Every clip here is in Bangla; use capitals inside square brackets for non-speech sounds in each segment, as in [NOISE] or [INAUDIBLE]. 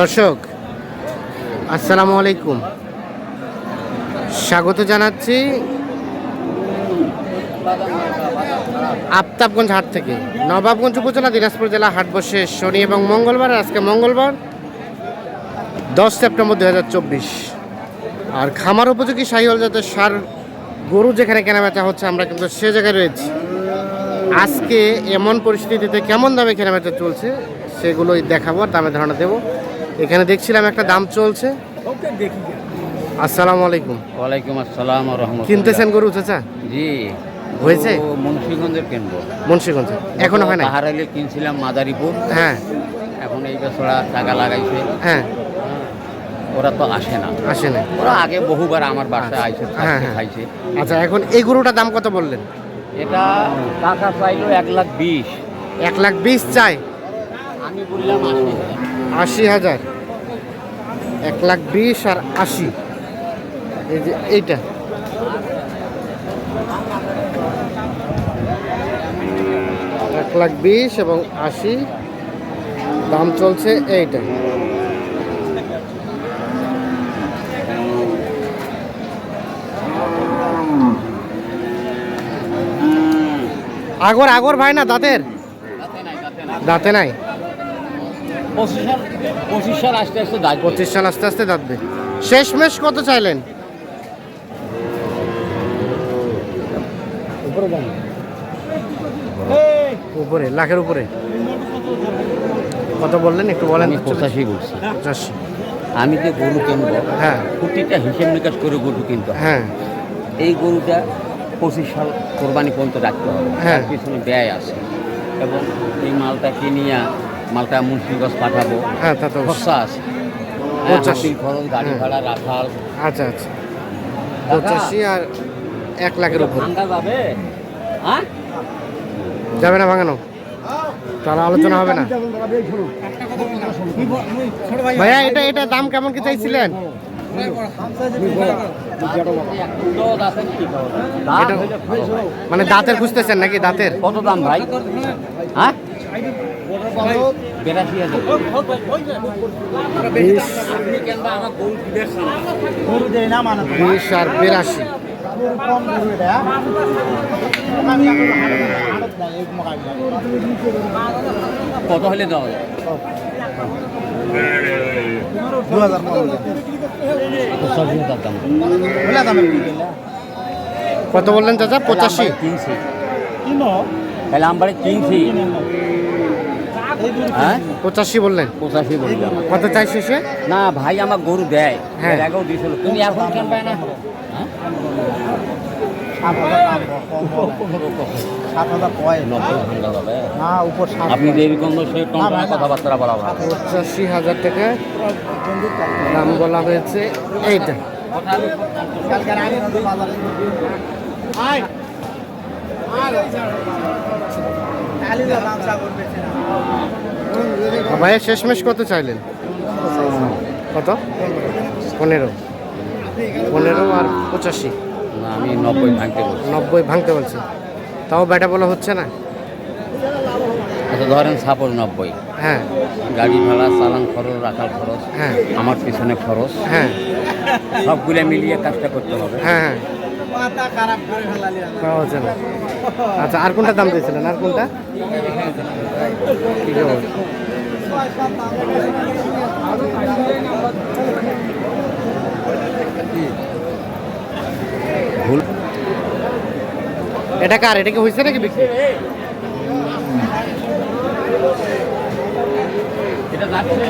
দর্শক, আসসালামু আলাইকুম। স্বাগত জানাচ্ছি আফতাবগঞ্জ হাট থেকে। নবাবগঞ্জ উপজেলা দিনাজপুর জেলা হাট বসে শনি এবং মঙ্গলবার, আজকে মঙ্গলবার, দশ সেপ্টেম্বর দুই হাজার চব্বিশ। আর খামার উপযোগী শাহিওয়াল জাতের সার, গরু যেখানে কেনাবেচা হচ্ছে, আমরা কিন্তু সে জায়গায় রয়েছি। আজকে এমন পরিস্থিতিতে কেমন দামে কেনাবেচা চলছে সেগুলোই দেখাবো আর দামে ধারণা দেবো। এখানে দেখছিলাম একটা দাম চলছে। আসসালামু আলাইকুম। ওয়ালাইকুম আসসালাম রহমতুল্লাহ। কিনতেছেন গরু চাচা? জি। হয়েছে? ও মুন্সিগঞ্জের কিনবো। মুন্সিগঞ্জ। এখনও হয় না পাহাড়াইলে কিনছিলাম মাদারীপুর। হ্যাঁ। এখন এই বছরা টাকা লাগাইছে। হ্যাঁ। ওরা তো আসে না। আসে না। ওরা আগে বহুবার আমার বাসায় আইছে হ্যাঁ, হ্যাঁ। খাইছে। আচ্ছা এখন এই গরুটার দাম কত বললেন? এটা টাকা চাইলো এক লাখ বিশ। এক লাখ বিশ চাই। আশি হাজার। এক লাখ বিশ আর আশি। এই যে এইটা। এক লাখ বিশ এবং আশি। দাম চলছে এইটা। আগর আগর ভাই না দাঁতের। দাঁতে নাই? পঁচিশ সাল পঁচিশ সাল আসতে আসতে দাঁড়িয়ে পঁচিশ সাল আস্তে আস্তে দাঁতবে শেষমেশ কত চাইলেন? উপরে লাখের উপরে। কত বললেন? একটু বলেন আমি পঁচাশি বলছি। পঁচাশি। আমি যে গরু কিনবো হ্যাঁ। প্রতিটা হিসেব নিকাশ করে গরু কিনতে হ্যাঁ। এই গরুটা পঁচিশ সাল কোরবানি পর্যন্ত রাখতে হবে। হ্যাঁ। পিছনে ব্যয় আছে। এবং এই মালটা কিনিয়া মালটা মুন্সিগঞ্জ পাঠাবো। হ্যাঁ তা তো খরচা আছে। পঁচাশি। খরচ গাড়ি হ্যাঁ। ভাড়া রাখাল। আচ্ছা আচ্ছা। পঁচাশি আর এক লাখের উপর। যাবে? হ্যাঁ? যাবে না ভাঙানো? তাহলে আলোচনা হবে না। ভাইয়া এটা এটা দাম কেমন কি চাইছিলেন? হয়। মানে দাঁতের খুঁজতেছেন নাকি দাঁতের? কত দাম ভাই? হ্যাঁ? বিশ কেন আমার আর বিরাশি কত হলে দেওয়া যায় পঁচাশি হাজার কত বললেন চাচা? পঁচাশি। কিনছি তাহলে আমবারে কিনছি হ্যাঁ? পঁচাশি বললেন। পঁচাশি বললাম কত চাই শেষে না ভাই আমার গরু দেয়। হ্যাঁ। এর আগেও দিয়েছিল। তুমি এখন কেন পায় না? হ্যাঁ? আপনি দেরি কম সে টন কথাবার্তা বলা পঁচাশি হাজার টাকা দাম বলা হয়েছে। এইটা। ভাইয়া শেষমেশ কত চাইলেন? কত? পনেরো। পনেরো আর পঁচাশি। না আমি নব্বই ভাঙতে বলছি। নব্বই ভাঙতে বলছি। তাও ব্যাটা বলা হচ্ছে না? আচ্ছা ধরেন সাপোজ নব্বই। হ্যাঁ। গাড়ি ভাড়া চালান খরচ রাখার খরচ হ্যাঁ। আমার পিছনে খরচ হ্যাঁ। সবগুলো মিলিয়ে কাজটা করতে হবে। হ্যাঁ হ্যাঁ। তাও হচ্ছে না। আচ্ছা আর কোনটা দাম দিয়েছিলেন? আর কোনটা? ভুল এটা কার? এটা কি হয়েছে নাকি বিক্রি? এটা যাচ্ছে।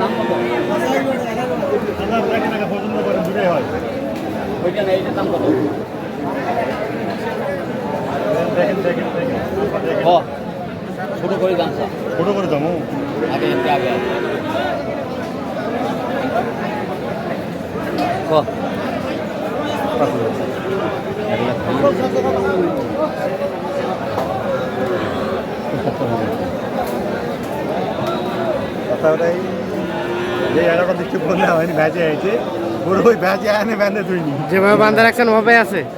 দাম কত ওইটা না এইটার দাম কত ও ছোট করে দাম স্যার। ছোট করে দাম আগে একটু আগে। কথা ওটাই যে এগারোটা দিচ্ছে বললে হয়নি ওই আনে তুইনি যেভাবে বান্ধা রাখছেন ওভাবে আছে। [LAUGHS]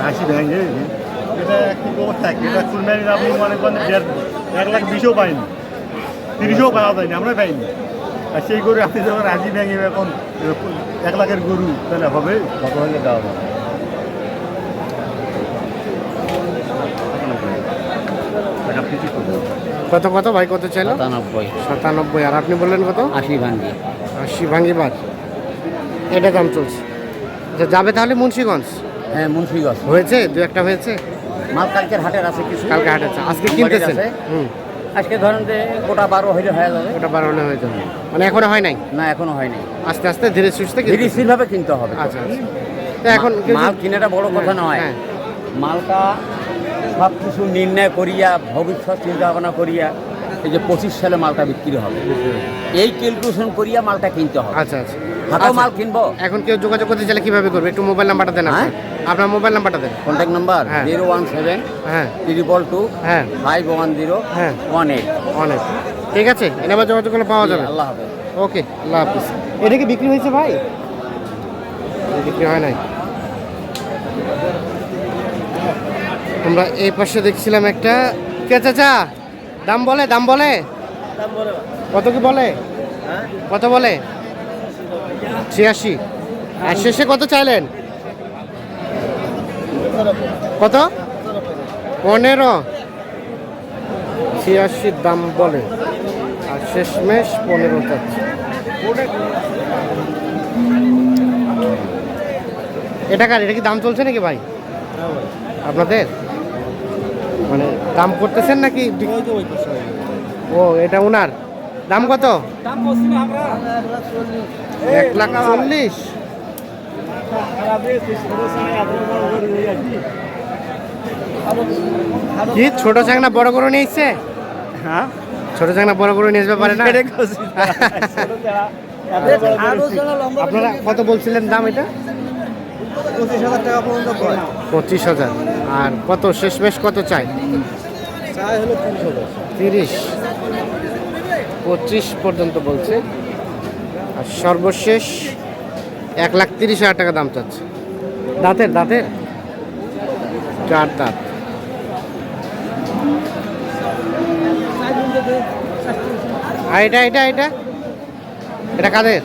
রাশি ভ্যাঙ্গে এটা কি খবর থাকে? এটা কুরবানির আপনি মনে করেন দেড় এক লাখ বিশও পাইনি। তিরিশও পাওয়া যায়নি আমরা পাইনি। আর সেই গরু আপনি যখন রাজি ভেঙে এখন এক লাখের গরু তাহলে হবে? কত হলে দেওয়া হবে কত কত ভাই কত চাইলো? সাতানব্বই। সাতানব্বই আর আপনি বললেন কত? আশি ভাঙ্গি। আশি ভাঙ্গি বার এটা দাম চলছে। আচ্ছা যাবে তাহলে মুন্সিগঞ্জ? হ্যাঁ মুন্সিগঞ্জ। হয়েছে? দু একটা হয়েছে? মাল কালকের হাটের আছে কিছু। কালকে হাটেছে আজকে আমবাড়ির কিনতেছেন? আছে। আজকে ধরেন যে গোটা বারো হইলে হয়ে যাবে। ওটা বারো হলে হয়ে যাবে। মানে এখনও হয় নাই? না এখনও হয়নি আস্তে আস্তে ধীরে সুস্থে ধীরে স্থিরভাবে কিনতে হবে আচ্ছা আচ্ছা। তো এখন মাল কিনাটা বড় কথা নয়। হ্যাঁ। মালটা সব কিছু নির্ণয় করিয়া ভবিষ্যৎ চিন্তা ভাবনা করিয়া এই যে পঁচিশ সালে মালটা বিক্রি হবে। এই ক্যালকুলেশন করিয়া মালটা কিনতে হবে। আচ্ছা আচ্ছা। হাতেও আচ্ছা, মাল কিনবো। এখন কেউ যোগাযোগ করতে চাইলে কীভাবে করবে? একটু মোবাইল নাম্বারটা দেন হ্যাঁ? আপনার। মোবাইল নাম্বারটা দেন। কন্ট্যাক্ট নাম্বার হ্যাঁ। জিরো ওয়ান সেভেন হ্যাঁ। ট্রিপল টু হ্যাঁ। ফাইভ ওয়ান জিরো হ্যাঁ। ওয়ান এইট অনেক ঠিক আছে এটা আবার যোগাযোগ করলে পাওয়া যাবে। আল্লাহ হাফেজ। ওকে আল্লাহ হাফিজ। এটা কি বিক্রি হয়েছে ভাই? বিক্রি হয় নাই। আমরা এই পাশে দেখছিলাম একটা। কে চাচা? দাম বলে দাম বলে? কত কি বলে? কত বলে? ছিয়াশি। আর শেষে কত চাইলেন? কত? পনেরো। ছিয়াশির দাম বলে। আর শেষমেশ পনেরো এটা কার? এটা কি দাম চলছে নাকি ভাই? আপনাদের? মানে দাম করতেছেন নাকি ও, এটা ওনার। দাম কত? এক লাখ চল্লিশ। কি ছোট চাংনা বড় করে নিয়ে এসছে হ্যাঁ? ছোট চাংনা বড় করে নিয়ে পারে না? আপনারা কত বলছিলেন দাম এটা? পঁচিশ হাজার। আর কত শেষমেশ কত চাই? তিরিশ। পঁচিশ পর্যন্ত বলছে। আর সর্বশেষ এক লাখ তিরিশ হাজার টাকা দাম চাচ্ছে। দাঁতের দাঁতের? চার দাঁত। আর এটা এটা এটা? এটা কাদের?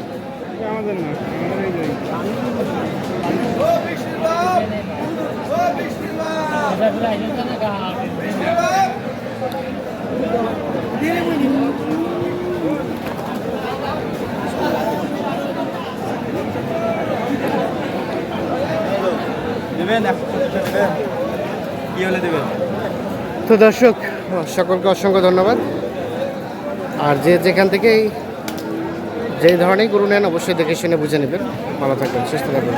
তো দর্শক, সকলকে অসংখ্য ধন্যবাদ। আর যে যেখান থেকেই যে ধরনেরই গুরু নেন, অবশ্যই দেখে শুনে বুঝে নেবেন। ভালো থাকবেন, সুস্থ থাকবেন।